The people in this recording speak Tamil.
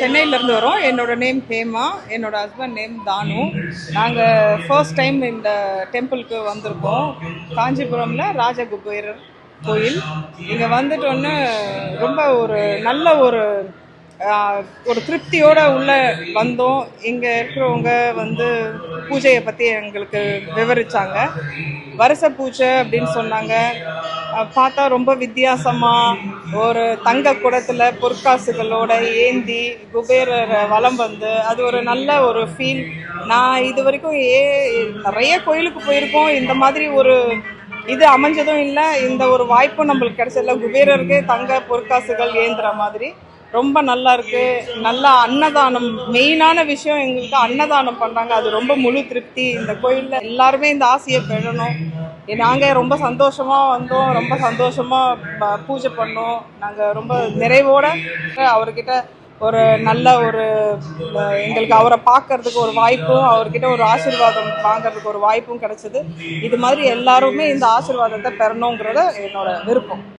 சென்னையிலேருந்து வரோம். என்னோட நேம் ஹேமா என்னோட ஹஸ்பண்ட் நேம் தானு. நாங்கள் ஃபர்ஸ்ட் டைம் இந்த டெம்பிளுக்கு வந்திருக்கோம். காஞ்சிபுரமில் ராஜகுபேரர் கோயில். இங்கே வந்துட்டோன்னு ரொம்ப ஒரு நல்ல ஒரு ஒரு திருப்தியோடு உள்ள வந்தோம். இங்கே இருக்கிறவங்க வந்து பூஜையை பற்றி எங்களுக்கு விவரிச்சாங்க. வருஷ பூஜை அப்படின்னு சொன்னாங்க. பார்த்தா ரொம்ப வித்தியாசமா ஒரு தங்க குடத்துல பொற்காசுகளோட ஏந்தி குபேரர் வலம் வந்து அது ஒரு நல்ல ஒரு ஃபீல் நான் இது வரைக்கும் ஏ நிறைய கோயிலுக்கு போயிருக்கோம். இந்த மாதிரி ஒரு இது அமைஞ்சதும் இல்லை. இந்த ஒரு வாய்ப்பும் நம்மளுக்கு கிடைச்சதில்ல குபேரருக்கே தங்க பொற்காசுகள் ஏந்துற மாதிரி. ரொம்ப நல்லா இருக்கு. நல்லா அன்னதானம் மெயினான விஷயம் எங்களுக்கு அன்னதானம் பண்ணுறாங்க அது ரொம்ப முழு திருப்தி. இந்த கோயிலில் எல்லாருமே இந்த ஆசையை பெறணும். நாங்கள் ரொம்ப சந்தோஷமாக வந்தோம் ரொம்ப சந்தோஷமாக ப- பூஜை பண்ணோம். நாங்கள் ரொம்ப நிறைவோட அவர்கிட்ட ஒரு நல்ல ஒரு எங்களுக்கு அவரை பார்க்கறதுக்கு ஒரு வாய்ப்பும் அவர்கிட்ட ஒரு ஆசீர்வாதம் வாங்குறதுக்கு ஒரு வாய்ப்பும் கிடைச்சது. இது மாதிரி எல்லாருமே இந்த ஆசீர்வாதத்தை பெறணுங்கிறத என்னோட விருப்பம்.